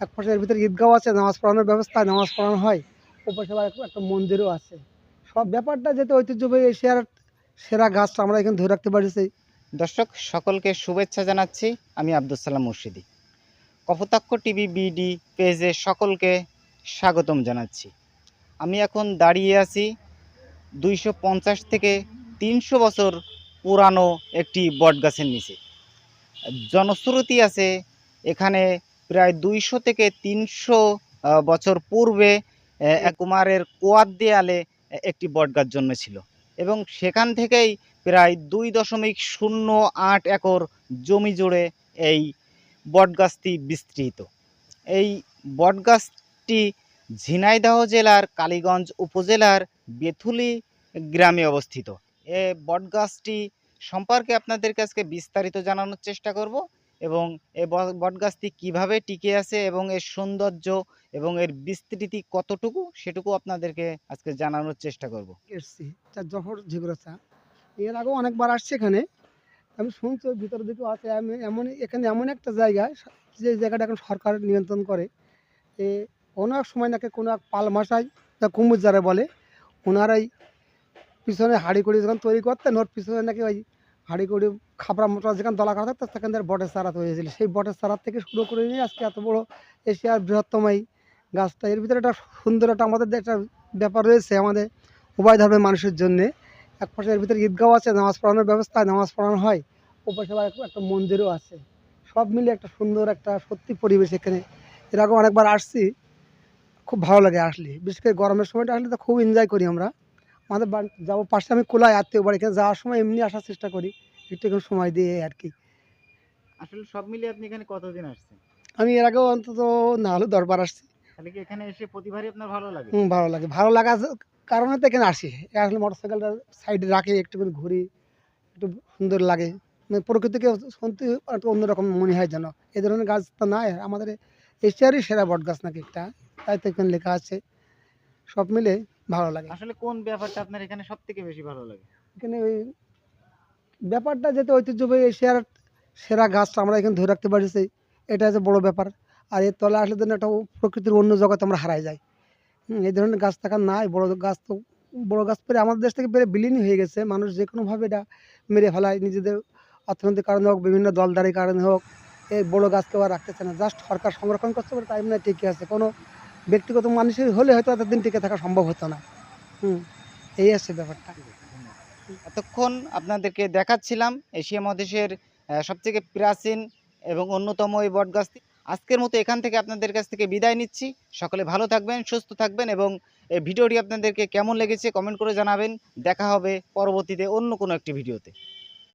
এক পাশে এর ভিতরে ঈদগাঁও আছে, নামাজ পড়ানোর ব্যবস্থা, নামাজ পড়ানো হয়। ও পাশে আবার একটা- একটা মন্দিরও আছে। সব ব্যাপারটা যেতে ঐতিহ্যবাহী এশিয়ার সেরা গাছটা আমরা এখানে ধরে রাখতে পারছি। দর্শক, সকলকে শুভেচ্ছা জানাচ্ছি। আমি আব্দুল সালাম মুর্শিদি। কপোতাক্ষ টিভি বিডি পেজে সকলকে স্বাগতম জানাচ্ছি। আমি এখন দাঁড়িয়ে আছি দুইশো পঞ্চাশ থেকে তিনশো বছর পুরানো একটি বটগাছের নিচে। জনশ্রুতি আছে, এখানে প্রায় দুইশো থেকে তিনশো বছর পূর্বে কুমারের কোয়ার দেয়ালে একটি বটগাছ জন্মেছিল। এবং সেখান থেকেই প্রায় দুই দশমিক শূন্য আট একর জমি জুড়ে এই বটগাছটি বিস্তৃত। এই বটগাছটি ঝিনাইদহ জেলার কালীগঞ্জ উপজেলার বেথুলি গ্রামে অবস্থিত। এ বটগাছটি সম্পর্কে আপনাদের কাছে বিস্তারিত জানানোর চেষ্টা করব। এবং এ বটগাছটি কীভাবে টিকে আছে এবং এর সৌন্দর্য এবং এর বিস্তৃতি কতটুকু সেটুকু আপনাদেরকে আজকে জানানোর চেষ্টা করব। জহর এর আগেও অনেকবার আসছে এখানে। আমি শুনছি ভিতরের দিকেও আছে, আমি এমন এখানে এমন একটা জায়গা, যে জায়গাটা এখন সরকার নিয়ন্ত্রণ করে। এ কোনো এক সময় নাকি কোনো এক পাল মশাই, যা কুমুর যারা বলে, ওনারাই পিছনে হাঁড়ি কড়ি যখন তৈরি করতেন, ওর পিছনে নাকি ওই হাঁড়ি কড়ি খাবড়া মোটা যেখানে দলা করা থাকতো সেখান থেকে বটের চারা তৈরি হয়েছিল। সেই বটের চারা থেকে শুরু করে নিয়ে আজকে এত বড় এশিয়ার বৃহত্তম এই গাছটা। এর ভিতরে একটা সুন্দর একটা আমাদের একটা ব্যাপার রয়েছে আমাদের উভয় ধর্মের মানুষের জন্যে। এক পাশে এর ভিতরে ঈদগাঁও আছে, নামাজ পড়ানোর ব্যবস্থা, নামাজ পড়ানো হয়। ও পাশে আবার একটা মন্দিরও আছে। সব মিলে একটা সুন্দর একটা সত্যি পরিবেশ এখানে। এরকম অনেকবার আসছি, খুব ভালো লাগে আসলে। বিশেষ করে গরমের সময়টা আসলে তো খুব এনজয় করি আমরা। আমাদের বাড়ি যাব পাশে আমি কোলায় আত্মীয় বাড়ি এখানে যাওয়ার সময় এমনি আসার চেষ্টা করি। একটু এখন সময় দিয়ে আর কি। আসলে সব মিলিয়ে আপনি এখানে কতদিন আসছেন? আমি এর আগেও অন্তত না হলেও দরবার আসছি। তাহলে কি এখানে এসে প্রতিবারই আপনার ভালো লাগে? হুম ভালো লাগে। ভালো লাগার কারণে তো এখানে আসি। আসলে মোটর সাইকেলটা সাইডে রাখি একটুখানি ঘুরি একটু সুন্দর লাগে। মানে প্রকৃতিকে শুনতে একটু অন্যরকম মনে হয় যেন। এ ধরনের গাছ তো নাই আমাদের এশিয়ারই সেরা বট গাছ নাকি একটা। তাই তো এখানে লেখা আছে। সব মিলে ভালো লাগে। আসলে কোন ব্যাপারটা আপনার এখানে সব থেকে বেশি ভালো লাগে? এখানে ওই ব্যাপারটা যেতে ঐতিহ্যবাহী এশিয়ার সেরা গাছটা আমরা এখানে ধরে রাখতে পারছি এটা হচ্ছে বড় ব্যাপার। আর এর তলে আসলে যেন একটা প্রকৃতির অন্য জগতে আমরা হারাই যাই। এই ধরনের গাছ থাকা নাই বড় গাছ তো বড় গাছ পেরে আমাদের দেশ থেকে পেরে বিলীন হয়ে গেছে। মানুষ যে কোনোভাবে এটা মেরে ফেলায় নিজেদের অর্থনৈতিক কারণে হোক বিভিন্ন দলদারি কারণে হোক এই বড় গাছ কেউ আর রাখতেছে না। জাস্ট সরকার সংরক্ষণ করতে পারে তাই না টিকে আছে। কোনো ব্যক্তিগত মানুষের হলে হয়তো এতদিন টিকে থাকা সম্ভব হতো না। হুম, এই আছে ব্যাপারটা। এতক্ষণ আপনাদেরকে দেখাচ্ছিলাম এশিয়া মহাদেশের সবথেকে প্রাচীন এবং অন্যতম এই বটগাছটি। আজকের মতো এখান থেকে আপনাদের কাছ থেকে বিদায় নিচ্ছি। সকলে ভালো থাকবেন, সুস্থ থাকবেন এবং এই ভিডিওটি আপনাদেরকে কেমন লেগেছে কমেন্ট করে জানাবেন। দেখা হবে পরবর্তীতে অন্য কোনো একটি ভিডিওতে।